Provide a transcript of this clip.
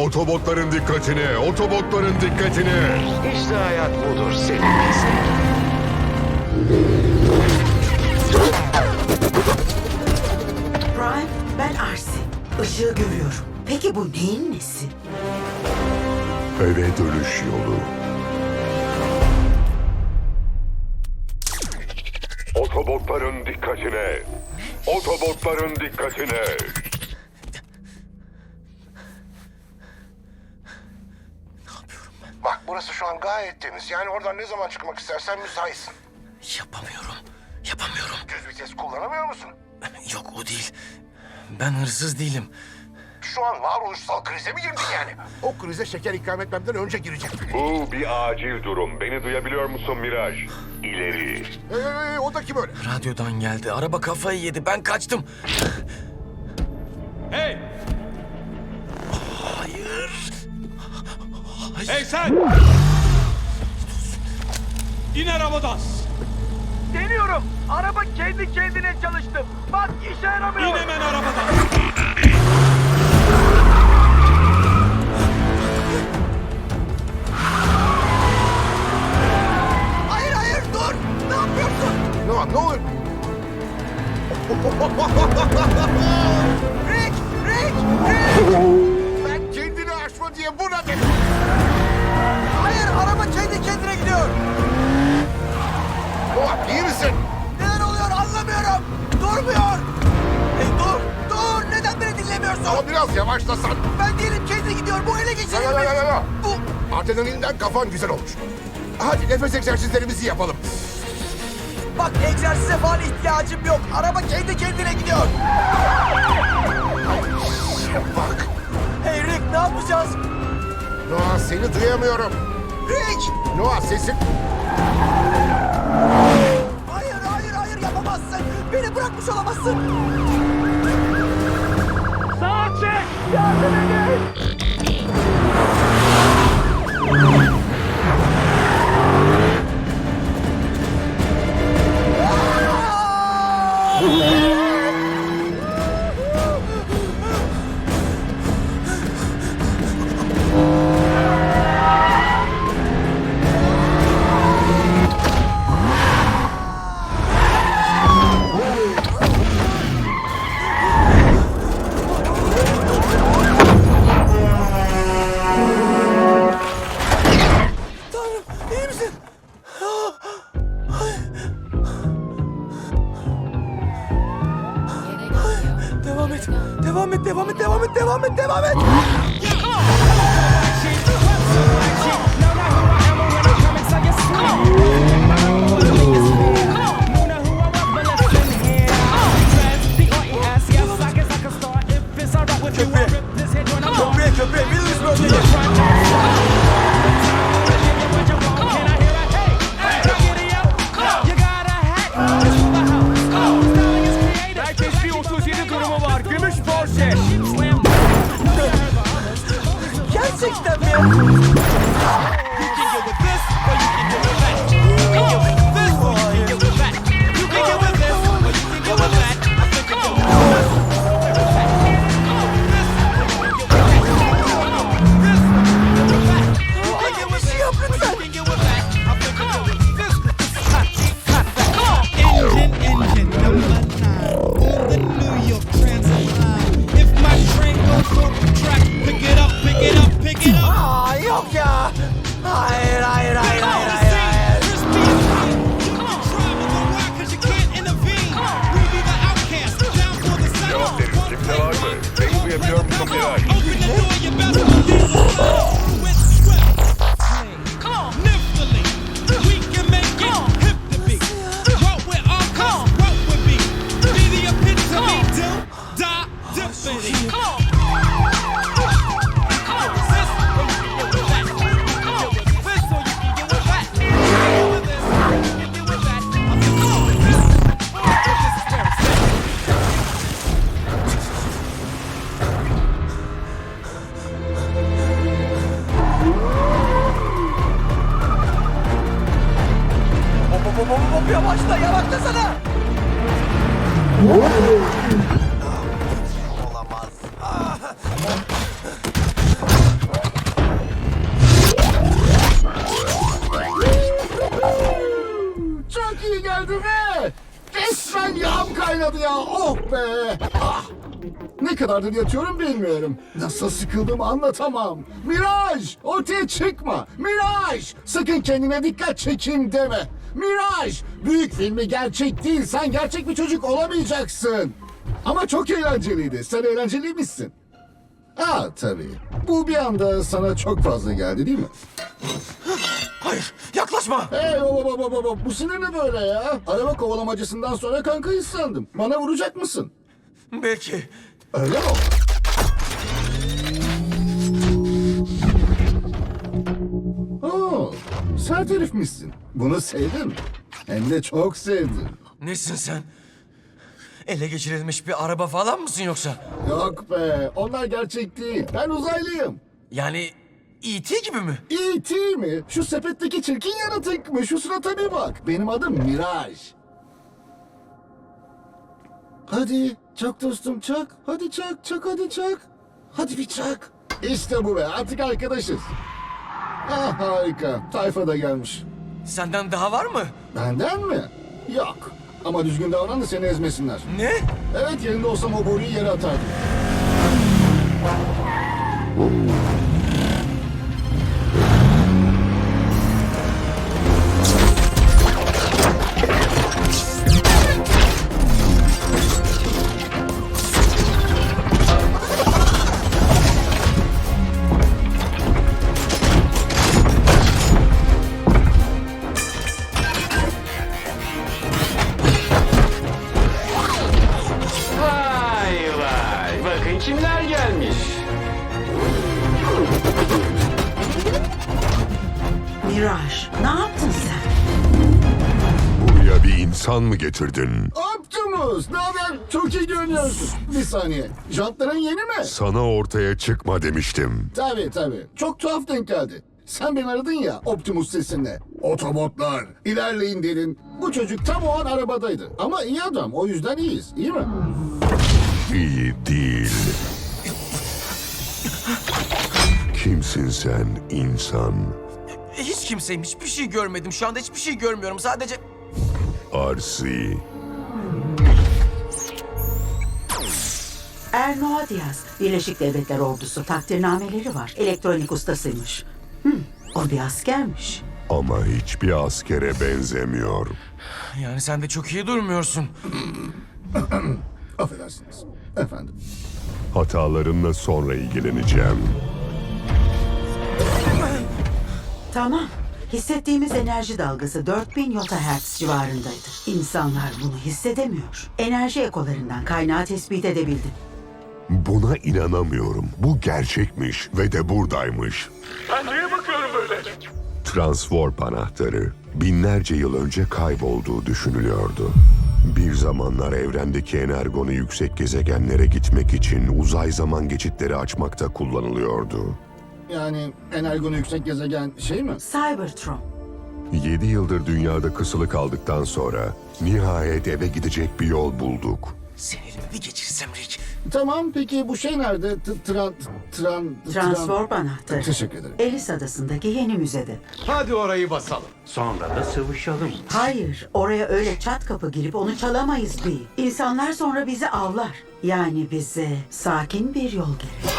Otobotların dikkatine, otobotların dikkatine. İşte hayat budur senin pislik. Prime, ben Arsi. Işığı görüyorum. Peki bu neyin nesi? Eve dönüş yolu. Otobotların dikkatine. Otobotların dikkatine. Burası şu an gayet temiz. Yani oradan ne zaman çıkmak istersen müsaitsin. Yapamıyorum. Yapamıyorum. Düz vites kullanamıyor musun? Yok o değil. Ben hırsız değilim. Şu an varoluşsal krize mi girdin yani? O krize şeker ikram etmemden önce girecek. Bu bir acil durum. Beni duyabiliyor musun Miraj? İleri. Ee, o da kim öyle? Radyodan geldi. Araba kafayı yedi. Ben kaçtım. Hey! Hey sen! İn arabadan! Deniyorum. Araba kendi kendine çalıştı. Bak işe yaramıyor. İn hemen arabadan! Hayır hayır dur. Ne yapıyorsun? Ne var ne oluyor? Rick! Rick! Rick! Kendine gidiyor. Noah iyi misin? Neler oluyor anlamıyorum. Durmuyor. Hey dur. Dur. Neden beni dinlemiyorsun? Ama biraz yavaşlasan. Ben değilim kendi gidiyor. Bu ele geçirir la la la la. Bu... Adrenalinden kafan güzel olmuş. Hadi nefes egzersizlerimizi yapalım. Bak egzersize falan ihtiyacım yok. Araba kendi kendine gidiyor. Bak. Hey Rick ne yapacağız? Noah seni duyamıyorum. Rick! Noah sesin... Hayır hayır hayır yapamazsın. Beni bırakmış olamazsın. Sağa çek. Yardım edin. Devam et, devam et, devam et, devam et, devam et. Gerçekten mi? Çok iyi geldi be! Resmen yağım kaynadı ya! Oh be! Ah! Ne kadardır yatıyorum bilmiyorum. Nasıl sıkıldığımı anlatamam. Miraj! Ortaya çıkma! Miraj! Sakın kendine dikkat çekeyim deme. Miraj! Büyük filmi gerçek değil. Sen gerçek bir çocuk olamayacaksın. Ama çok eğlenceliydi. Sen eğlenceliymişsin. Aa tabii. Bu bir anda sana çok fazla geldi değil mi? Hayır yaklaşma. Hey baba baba baba bu sinir ne böyle ya? Araba kovalamacısından sonra kankayı sandım. Bana vuracak mısın? Belki. Öyle mi? Sert herifmişsin. Bunu sevdim. Hem de çok sevdim. Nesin sen? Ele geçirilmiş bir araba falan mısın yoksa? Yok be, onlar gerçek değil. Ben uzaylıyım. Yani E.T. gibi mi? E.T. mi? Şu sepetteki çirkin yaratık mı? Şu surata bir bak. Benim adım Miraj. Hadi çak dostum çak. Hadi çak çak hadi çak. Hadi bir çak. İşte bu be artık arkadaşız. Ah harika. Tayfa da gelmiş. Senden daha var mı? Benden mi? Yok. Ama düzgün davran da seni ezmesinler. Ne? Evet yerinde olsam o boruyu yere atardım. Kimler gelmiş. Miraj, ne yaptın sen? Buraya bir insan mı getirdin? Optimus ne haber? Çok iyi görünüyorsun. Bir saniye. Jantların yeni mi? Sana ortaya çıkma demiştim. Tabii tabii. Çok tuhaf denk geldi. Sen beni aradın ya Optimus sesinde. Otobotlar ilerleyin dedin. Bu çocuk tam o an arabadaydı. Ama iyi adam o yüzden iyiyiz. İyi mi? İyi değil. Kimsin sen insan? Hiç kimseyim. Hiçbir şey görmedim. Şu anda hiçbir şey görmüyorum. Sadece... Arsi. Ernoa Diaz, Birleşik Devletler Ordusu takdirnameleri var. Elektronik ustasıymış. Hı, o bir askermiş. Ama hiçbir askere benzemiyor. Yani sen de çok iyi durmuyorsun. Affedersiniz. Efendim. Hatalarınla sonra ilgileneceğim. Tamam. Hissettiğimiz enerji dalgası 4000 yotahertz civarındaydı. İnsanlar bunu hissedemiyor. Enerji ekolarından kaynağı tespit edebildim. Buna inanamıyorum. Bu gerçekmiş ve de buradaymış. Ben neye bakıyorum böyle? Transwarp anahtarı binlerce yıl önce kaybolduğu düşünülüyordu. Bir zamanlar evrendeki energonu yüksek gezegenlere gitmek için uzay zaman geçitleri açmakta kullanılıyordu. Yani energonu yüksek gezegen şey mi? Cybertron. 7 yıldır dünyada kısılı kaldıktan sonra nihayet eve gidecek bir yol bulduk. Seni elime bir geçirsem Rick. Tamam peki bu şey nerede? T- Tran... Tran... Transwarp anahtarı. Teşekkür ederim. Elis Adası'ndaki yeni müzede. Hadi orayı basalım. Sonra da sıvışalım. Hayır, oraya öyle çat kapı girip onu çalamayız bir. İnsanlar sonra bizi avlar. Yani bize sakin bir yol gerek.